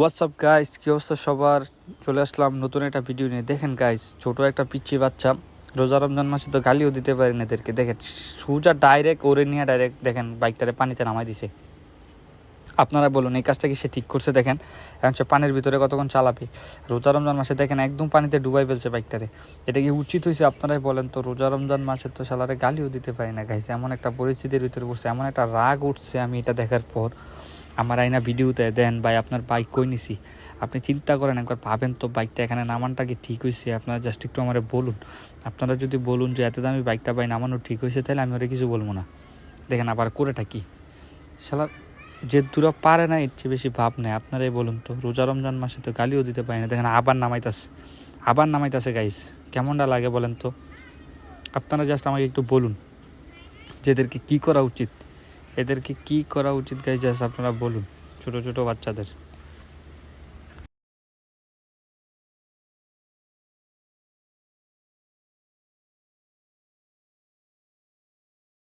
WhatsApp guys কী অবস্থা সবার? চলে আসলাম নতুন একটা ভিডিও নিয়ে। দেখেন গাইস ছোট একটা পিচ্ছি বাচ্চা। রোজা রমজান মাসে তো গালিও দিতে পারেন এদেরকে। দেখেন, সুজা ডাইরেক্ট ওরে নিয়ে ডাইরেক্ট দেখেন, বাইকটারে পানিতে নামাই দিছে। আপনারা বলুন, এই কাজটা কি সে ঠিক করছে? দেখেন, এখন সে পানির ভিতরে কতক্ষণ চালাবে? রোজা রমজান মাসে দেখেন, একদম পানিতে ডুবাই ফেলছে বাইকটারে। এটা কি উচিত হয়েছে আপনারাই বলেন তো? রোজা রমজান মাসে তো সালারে গালিও দিতে পারি না গাইছে এমন একটা পরিস্থিতির ভিতরে পড়ছে, এমন একটা রাগ উঠছে আমি এটা দেখার পর। আমার আইনা ভিডিওতে দেন, ভাই আপনার বাইক কই নিছি? আপনি চিন্তা করেন, একবার ভাবেন তো বাইকটা এখানে নামানটা কি ঠিক হয়েছে আপনারা জাস্ট একটু আমার বলুন। আপনারা যদি বলুন যে এত দামি বাইকটা ভাই নামানো ঠিক হয়েছে তাহলে আমি ওরা কিছু বলব না। দেখেন আবার করেটা কি? শালা, যে দূরা পারে না, এর চেয়ে বেশি ভাব নেই। আপনারাই বলুন তো, রোজা রমজান মাসে তো গালিও দিতে পারি না। দেখেন আবার নামাইতাছে আবার নামাইতাছে গাইস কেমনটা লাগে বলেন তো? আপনারা জাস্ট আমাকে একটু বলুন, যে এদেরকে কী করা উচিত? এদেরকে কি করা উচিত গাইজ আপনারা বলুন ছোট ছোট বাচ্চাদের।